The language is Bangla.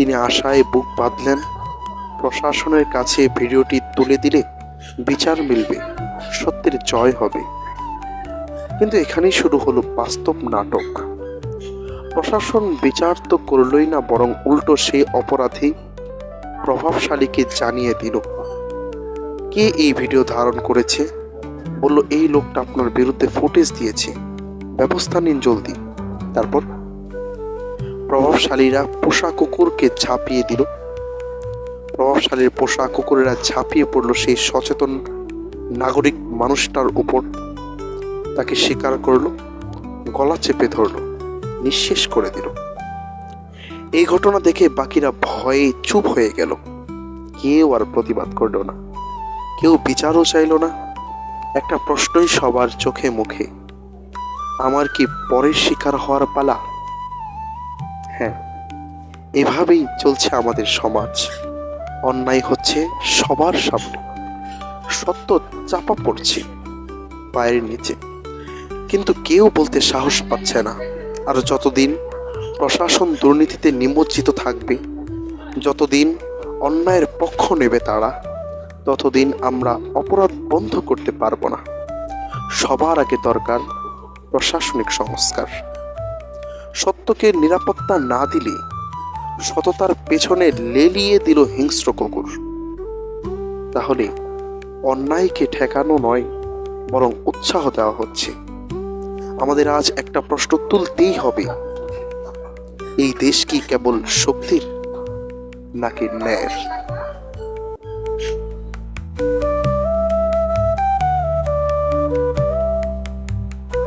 তিনি আশায় বুক বাঁধলেন, প্রশাসনের কাছে ভিডিওটি তুলে দিলে বিচার মিলবে, সত্যের জয় হবে। কিন্তু এখানেই শুরু হলো বাস্তব নাটক। প্রশাসন বিচার তো করলই না, বরং উল্টো সেই অপরাধী প্রভাবশালীকে জানিয়ে দিল। কে এই ভিডিও ধারণ করেছে? বলল, এই লোকটা আপনার বিরুদ্ধে ফুটেজ দিয়েছে। ব্যবস্থা নিন জলদি। তারপর প্রভাবশালীরা পোষা কুকুরকে ঝাঁপিয়ে দিল। প্রভাবশালীর পোষা কুকুরেরা ঝাঁপিয়ে পড়ল সেই সচেতন নাগরিক মানুষটার উপর। তাকে স্বীকার করল, গলা চেপে ধরলো, নিঃশেষ করে দিল। এই ঘটনা দেখে বাকিরা ভয়ে চুপ হয়ে গেল। কেউ আর প্রতিবাদ করল না। কেউ বিচারও চাইলো না। একটা প্রশ্নই সবার চোখে মুখে। আমার কি পরের শিকার হওয়ার পালা? হ্যাঁ এভাবেই চলছে আমাদের সমাজ। অন্যায় হচ্ছে সবার সামনে। সত্য চাপা পড়ছে পায়ের নিচে। কিন্তু কেউ বলতে সাহস পাচ্ছে না। আর যতদিন প্রশাসন দুর্নীতিতে নিমজ্জিত থাকবে, যতদিন অন্যায়ের পক্ষ নেবে তারা, ততদিন আমরা অপরাধ বন্ধ করতে পারব না। সবার আগে দরকার প্রশাসনিক সংস্কার। সত্যকে নিরাপত্তা না দিলে সততার পেছনে লেলিয়ে দিল হিংস্র কুকুর। তাহলে অন্যায়কে ঠেকানো নয়, বরং উৎসাহ দেওয়া হচ্ছে। আমাদের আজ একটা প্রশ্ন তুলতেই হবে। এই দেশ কি কেবল শক্তির নাকি ন্যায়ের?